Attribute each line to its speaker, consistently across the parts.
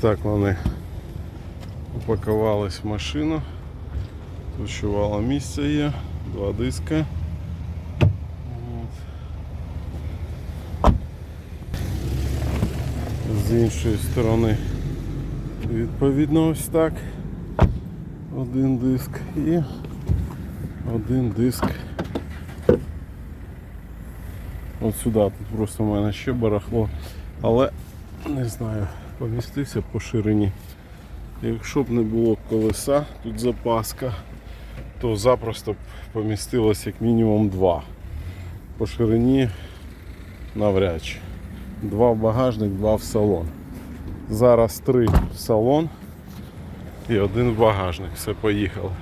Speaker 1: так вони упакувались в машину. Тут ще вало місця є, два диска. З іншої сторони відповідно ось так. Один диск і один диск. От сюди тут просто в мене ще барахло. Але не знаю, помістився по ширині. Якщо б не було колеса, тут запаска, то запросто б помістилось як мінімум два. По ширині навряд чи. Два в багажник, два в салон. Зараз три в салон і один в багажник. Все поїхало.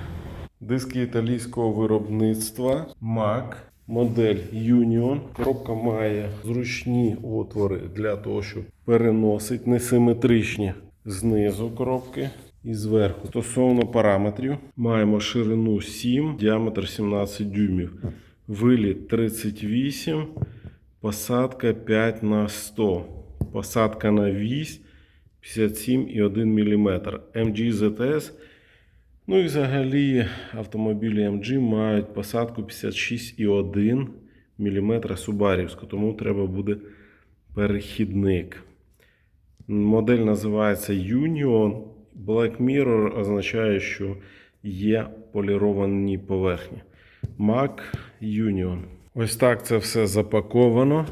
Speaker 1: Диски італійського виробництва MAC, модель Union. Коробка має зручні отвори для того, щоб переносити несиметричні знизу коробки і зверху. Стосовно параметрів, маємо ширину 7, діаметр 17 дюймів, виліт 38, посадка 5 на 100, посадка на вісь 57,1 мм. MG ZS Ну і взагалі автомобілі MG мають посадку 56,1 мм субарівську, тому треба буде перехідник. Модель називається Union. Black Mirror означає, що є поліровані поверхні. Mac Union. Ось так це все запаковано.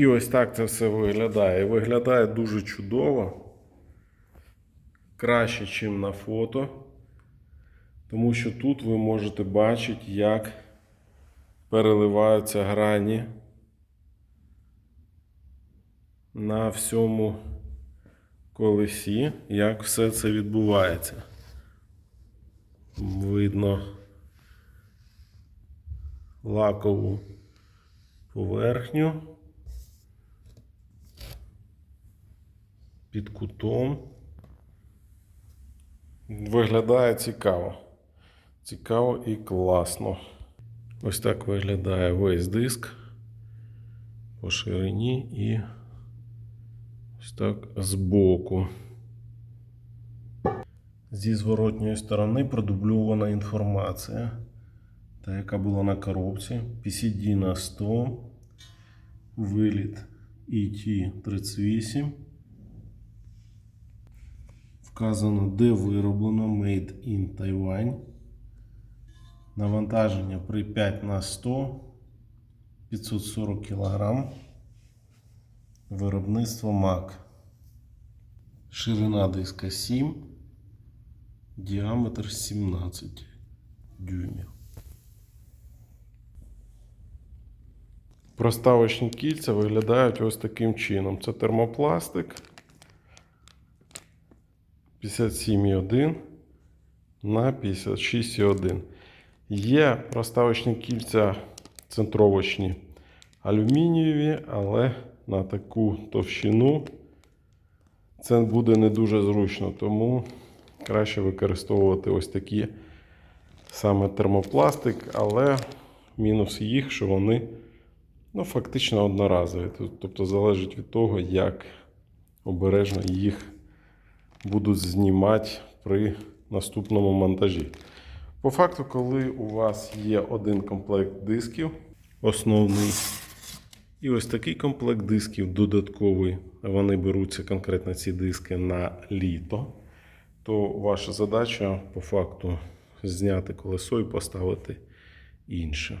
Speaker 1: І ось так це все виглядає. Виглядає дуже чудово. Краще, ніж на фото. Тому що тут ви можете бачити, як переливаються грані на всьому колесі, як все це відбувається. Видно лакову поверхню. Під кутом. Виглядає цікаво. Цікаво і класно. Ось так виглядає весь диск по ширині і ось так збоку. Зі зворотньої сторони продубльована інформація, та яка була на коробці. PCD на 100, виліт ET 38. Вказано, де вироблено Made in Taiwan. Навантаження при 5 на 100 540 кг. Виробництво MAC. Ширина диска 7, діаметр 17 дюймів. Проставочні кільця виглядають ось таким чином. Це термопластик. 57,1 на 56,1. Є проставочні кільця центровочні алюмінієві, але на таку товщину це буде не дуже зручно, тому краще використовувати ось такі саме термопластик, але мінус їх, що вони ну, фактично одноразові. Тобто залежить від того, як обережно їх будуть знімати при наступному монтажі. По факту, коли у вас є один комплект дисків, основний, і ось такий комплект дисків додатковий, вони беруться конкретно ці диски на літо, то ваша задача по факту зняти колесо і поставити інше.